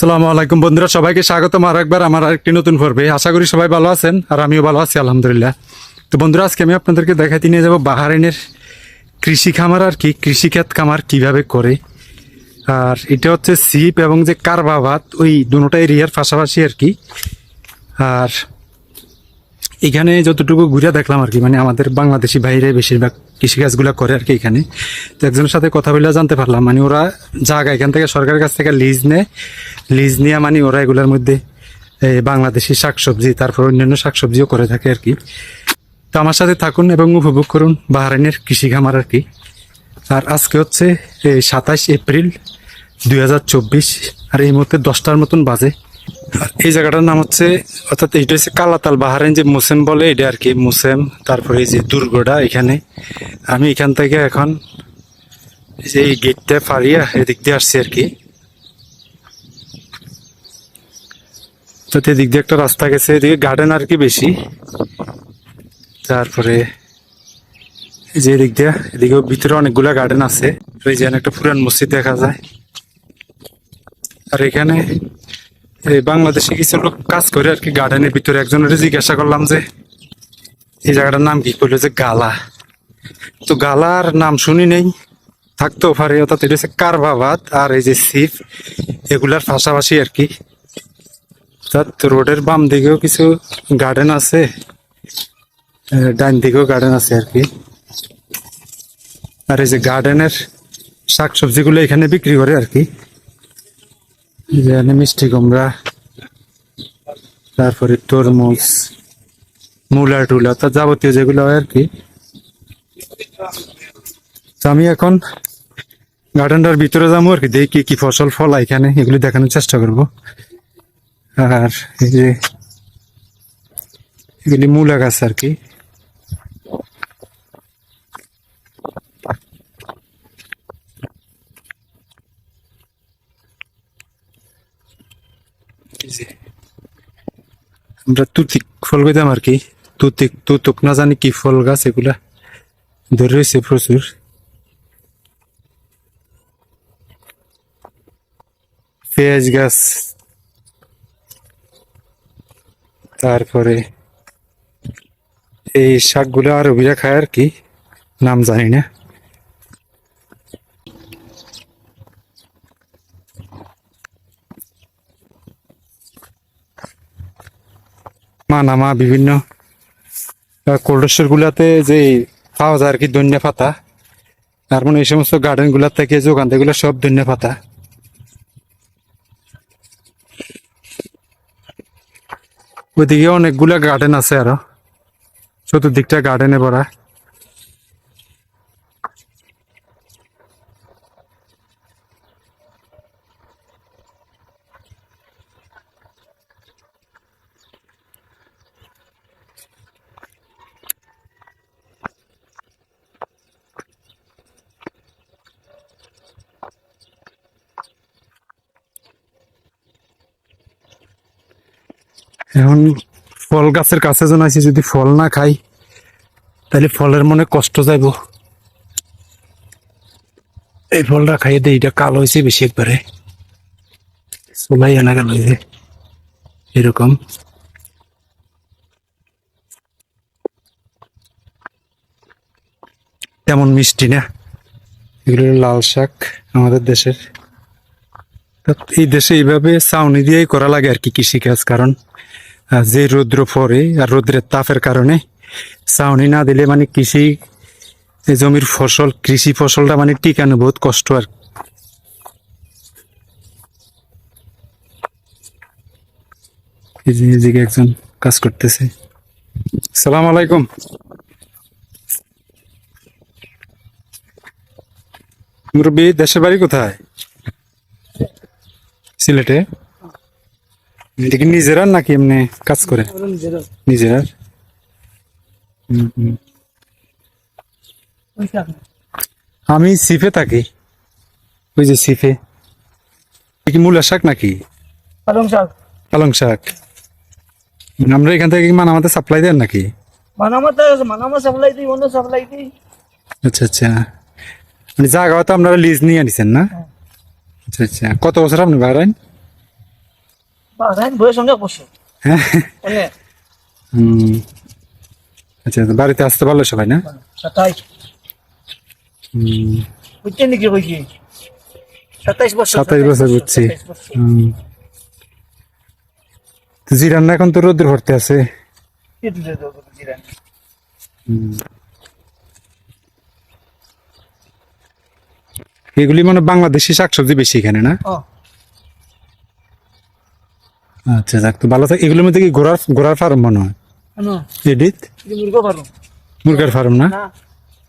সালামু আলাইকুম বন্ধুরা, সবাইকে স্বাগতম আর একবার আমার আরেকটি নতুন পর্বে। আশা করি সবাই ভালো আছেন আর আমিও ভালো আছি, আলহামদুলিল্লাহ। তো বন্ধুরা, আজকে আমি আপনাদেরকে দেখাতে নিয়ে যাব বাহারাইনের কৃষি খামার আর কি, কৃষিখাত খামার কীভাবে করে। আর এটা হচ্ছে সিপ এবং যে কারবাবাত, ওই দুটোটা এরিয়ার পাশাপাশি আর কি। আর এখানে যতটুকু ঘুরে দেখলাম আর কি মানে আমাদের বাংলাদেশি বাইরে বেশিরভাগ কৃষিকাজগুলো করে আর কি এখানে। তো একজনের সাথে কথা বলে জানতে পারলাম মানে ওরা জায়গা এখান থেকে সরকারের কাছ থেকে লিজ নেয়। লিজ নিয়ে মানে ওরা এগুলোর মধ্যে বাংলাদেশি শাকসবজি, তারপর অন্যান্য শাকসবজিও করে থাকে আর কি। তো আমার সাথে থাকুন এবং উপভোগ করুন বাহারাইনের কৃষি খামার আর কি। আর আজকে হচ্ছে সাতাশ এপ্রিল দুই হাজার চব্বিশ, আর এই মুহূর্তে দশটার মতন বাজে। এই জায়গাটার নাম হচ্ছে, অর্থাৎ এইটা হচ্ছে কালাতাল বাহারেন যে মুসেম বলে, এটা আর কি মুসেম তারপরে এই যে দুর্গটা এখানে। আমি এখান থেকে এখন যে এই গেটটা পারিয়া এদিক দিয়ে আসছি আর কি। তো এদিক দিয়ে একটা রাস্তা গেছে, এদিকে গার্ডেন আর কি বেশি। তারপরে এই যে এদিক দিয়ে এদিকে ভিতরে অনেকগুলা গার্ডেন আছে। এই যে একটা পুরান মসজিদ দেখা যায়। আর এখানে এই বাংলাদেশে কিছু লোক কাজ করে আর কি গার্ডেনের ভিতরে একজনের জিজ্ঞাসা করলাম যে, এই জায়গাটার নাম কি? করল যে, গালা। তো গালার নাম শুনি নেই থাকতেও পারে, অর্থাৎ এটা হচ্ছে কারবাবাদ আর এই যে সিপ এগুলার পাশাপাশি আর কি। অর্থাৎ রোডের বাম দিকেও কিছু গার্ডেন আছে ডান দিকেও গার্ডেন আছে আর কি। আর এই যে গার্ডেনের শাকসবজিগুলো এখানে বিক্রি করে আর কি। এখানে মিষ্টি কুমড়া, তারপরে তরমুজ মূলা টুলা তা যাবতীয় যেগুলো হয় আর কি। তো আমি এখন গার্ডেনটার ভিতরে যাব আর কি, দেখি কি কি ফসল ফল এখানে, এগুলি দেখানোর চেষ্টা করব। আর এই যে এগুলি মূলা গাছ আর কি। আমরা তুতিক ফল কইতাম আর কি। তুতিক, তুতুক না জানি কি ফল গাছ এগুলা। ধরে রয়েছে প্রচুর। পেঁয়াজ গাছ। তারপরে এই শাকগুলো আর অভিরা খায় আর কি। নাম জানি না। মানামা বিভিন্ন কোল্ড স্টোরগুলোতে যে পাওয়া যায় আর কি ধনিয়া পাতা, তার মানে এই সমস্ত গার্ডেনগুলার থেকে যোগান এগুলো সব ধনিয়া পাতা। ওইদিকে অনেকগুলা গার্ডেন আছে আরও, চতুর্দিকটা গার্ডেনে ভরা। এখন ফল গাছের কাছে জন আছি যদি ফল না খাই, তাহলে ফলের মনে কষ্ট যাইব। এই ফলটা খাইয়ে দেয় এটা কালো হয়েছে বেশি একবারে। চলাই আনা গেল এরকম। তেমন মিষ্টি না। এগুলো লাল শাক আমাদের দেশের। এই দেশে এইভাবে চাউনি দিয়েই করা লাগে আর কি কৃষিকাজ, কারণ যে রৌদ্র পরে আর রৌদ্রের তাপের কারণে ছাউনি না দিলে মানে কৃষি জমির ফসল, কৃষি ফসলটা মানে টিকানো বহুত কষ্ট আর এদিকে একজন কাজ করতেছে। সালাম আলাইকুম। মুরব্বী, দেশের বাড়ি কোথায়? সিলেটে? এটা কি নিজেরা নাকি এমনি কাজ করে? নিজেরা। আমি সিফে থাকি। ওই যে সিফে। কি মূলা শাক নাকি? পালং শাক। পালং শাক। আমরা এখান থেকে মানামাতে সাপ্লাই দেন নাকি? মানামাতে মানামা সাপ্লাই দিই অন্য সাপ্লাই দিই। আচ্ছা আচ্ছা। মানে জায়গা তো আপনারা লিজ নিয়ে আনিছেন না? আচ্ছা আচ্ছা। কত বছর আপনি বাড়াইন বাগান বয়স অনেক বছর হ্যাঁ অনেক হুম। আচ্ছা তো বাড়িতে আসতে পারল সবাই না? সাতাইশ। হুম। বুঝছেন নাকি কইছি সাতাইশ বছর সাতাইশ বছর বুঝছি। সাতাইশ বছর। হুম। তো জিরান্না এখন তো রোদ্র ভরতে আছে। এগুলি মানে বাংলাদেশি শাকসবজি বেশি এখানে না? আচ্ছা যাক তো ভালো থাকে। এগুলোর মধ্যে কি ঘোড়ার ঘোড়ার ফার্ম মনে হয়? এডিট? মুরগো পারো মুরগার ফার্ম না?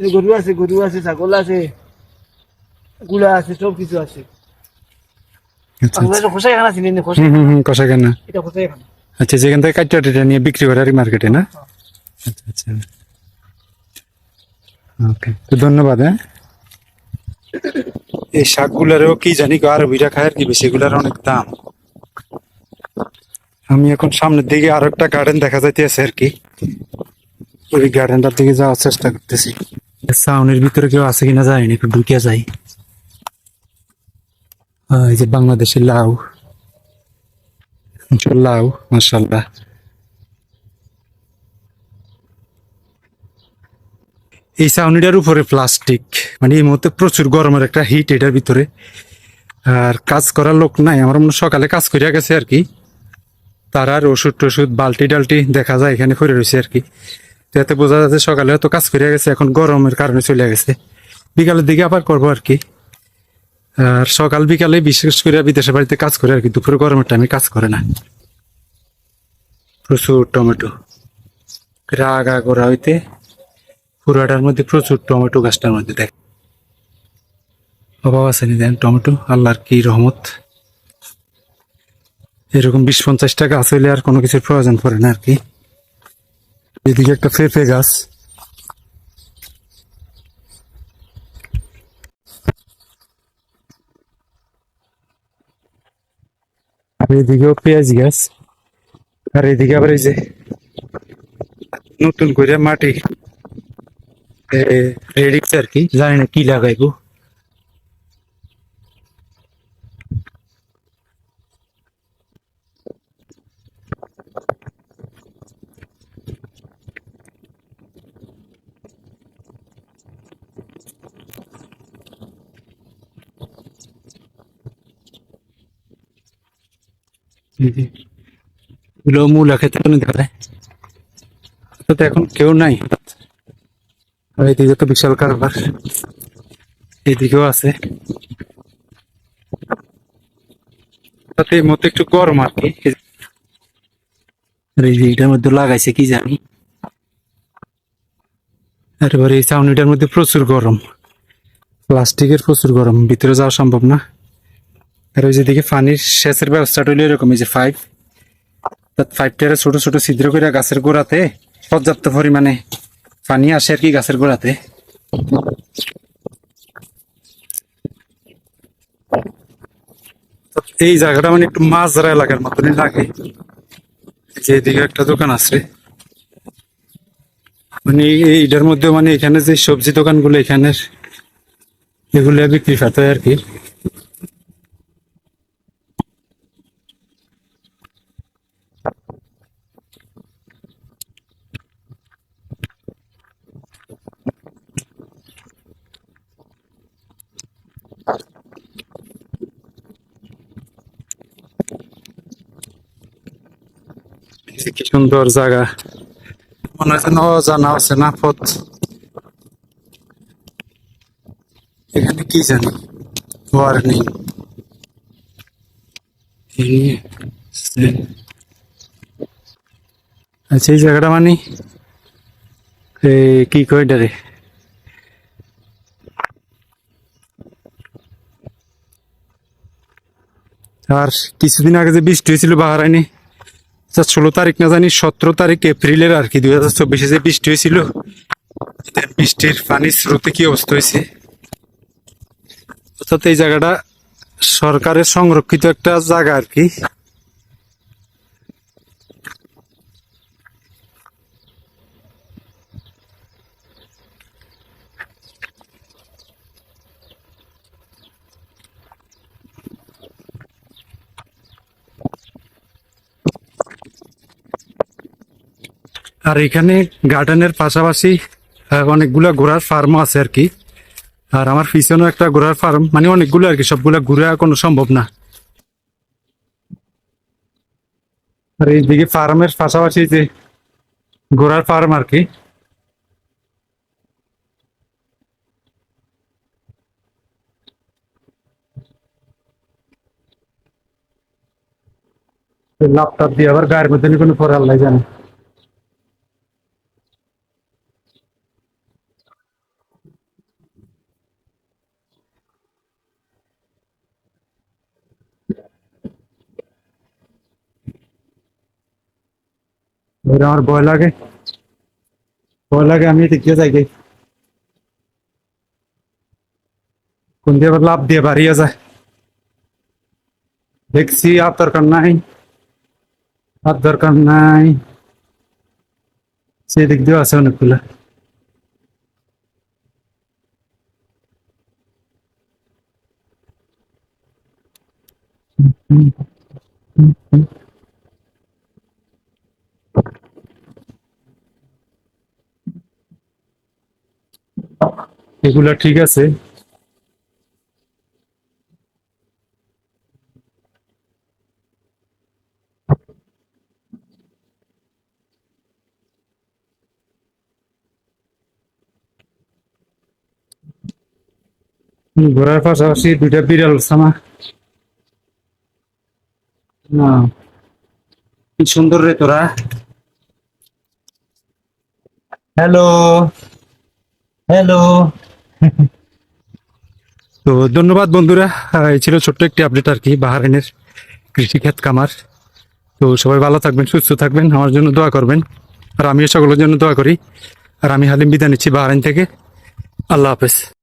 গরু আছে গরু আছে ছাগল আছে গুলা আছে সব কিছু আছে। আচ্ছা যেখান থেকে কাটটা টেটা নিয়ে বিক্রি করে আর মার্কেটে না? আচ্ছা আচ্ছা। ওকে তো ধন্যবাদ হ্যাঁ। এই শাকগুলারও কি জানি আরবিরা খায় আর কি বেশি এগুলার অনেক দাম। আমি এখন সামনের দিকে আরও একটা গার্ডেন দেখা যাইতেছে আর কি। ওই গার্ডেনটার দিকে যাওয়ার চেষ্টা করতেছি। সাউনের ভিতরে কেউ আছে কিনা জানি না, একটু ঢুকে যাই। এই যে বাংলাদেশের লাউ। লাউ মাসাল্লাহ এই ছাউনিটার উপরে প্লাস্টিক মানে এই মুহূর্তে প্রচুর গরমের একটা হিট এটার ভিতরে। আর কাজ করার লোক নাই, আমার মনে সকালে কাজ করিয়া গেছে আর কি। তার আর ওষুধ টষুধ বালতি ডালটি দেখা যায়, এখানে পড়ে রয়েছে আর কি। তো এতে বোঝা যাচ্ছে সকালে হয়তো কাজ করিয়া গেছে, এখন গরমের কারণে চলে গেছে। বিকালের দিকে আবার করব আর কি। আর সকাল বিকালে বিশেষ করে বিদেশের বাড়িতে কাজ করে আর কি, দুপুরে গরমের টাইমে কাজ করে না। প্রচুর টমেটো। রাগা করা হইতে পুরাটার মধ্যে প্রচুর টমেটো গাছটার মধ্যে দেখ। অভাব আছে নি দেন টমেটো, আল্লাহর কি রহমত। এরকম বিশ পঞ্চাশটা গাছ হইলে আর কোনো কিছুর প্রয়োজন পড়ে না আর কি। এদিকে একটা পেঁপে গাছ। এদিকেও পেঁয়াজ গাছ। আর এদিকে আবার এই যে নতুন করে মাটি রেডি আর কি। জানি না কি লাগাইবো। এই যে, এগুলো মূলা খেতে কোনো দেখা এখন কেউ নাই। আর এইদিকে তো বিশাল কারবার। এইদিকেও আছে। তাতে মধ্যে একটু গরম আর কি। আর এই যে মধ্যে লাগাইছে কি জানি। এবার এই চাউনিটার মধ্যে প্রচুর গরম। প্লাস্টিকের প্রচুর গরম। ভিতরে যাওয়া সম্ভব না। আর ওই যেদিকে পানির সেচের ব্যবস্থাটা হইল এরকম, এই যে পাইপ পাইপটারে ছোট ছোট ছিদ্র করে গাছের গোড়াতে পর্যাপ্ত পরিমাণে পানি আসে আর কি গাছের গোড়াতে। এই জায়গাটা মানে একটু মাঝরা এলাকার মতনই লাগে। যে এদিকে একটা দোকান আছে। মানে এই- এইটার মধ্যে মানে এখানে যে সবজি দোকানগুলো এখানের, এগুলো বিক্রি খাতে আর কি। কি সুন্দর জায়গা। মনে হচ্ছে ন জানা আছে না পথ। এখানে কি জানি? ওয়ার্নিং আচ্ছা এই জায়গাটা মানে? এই কি কয় ডারে আর কিছুদিন আগে যে বৃষ্টি হয়েছিল বাহারাইনে আচ্ছা ষোলো তারিখ না জানি, সতেরো তারিখ এপ্রিলের আর কি, দুই হাজার চব্বিশে যে বৃষ্টি হয়েছিল বৃষ্টির পানির স্রোতে কি অবস্থা হয়েছে? অর্থাৎ এই জায়গাটা সরকারের সংরক্ষিত একটা জায়গা আর কি। আর এখানে গার্ডেনের পাশাপাশি অনেকগুলা ঘোড়ার ফার্মও আছে আর কি আর আমার পিছনেও একটা ঘোড়ার ফার্ম মানে অনেকগুলো আর কি সবগুলা ঘুরে কোনো সম্ভব না। আর এইদিকে ফার্মের পাশাপাশি যে ঘোড়ার ফার্ম আর কি ল্যাপটপ দিয়ে আবার গায়ের মধ্যে কোনো পরে আল্লাহ জানে। এবার আমার ভয় লাগে ভয় লাগে আমি এদিক দিয়ে যাই গে। কোন দিয়ে আবার লাভ দিয়ে বাড়িয়ে যায় দেখছি আর দরকার নাই আর দরকার নাই সেদিক দিয়েও আছে অনেকগুলা এগুলা ঠিক আছে। ঘোড়ার পাশাপাশি দুইটা বিড়াল সামা না? কি সুন্দর রে তোরা। হ্যালো হ্যালো তো ধন্যবাদ বন্ধুরা। এই ছিল ছোট্ট একটি আপডেট আর কি, বাহারাইনের কৃষিক্ষেত কামার তো সবাই ভালো থাকবেন, সুস্থ থাকবেন, আমার জন্য দোয়া করবেন। আর আমিও সকলের জন্য দোয়া করি। আর আমি হালিম বিদা নিচ্ছি বাহারাইন থেকে। আল্লাহ হাফেজ।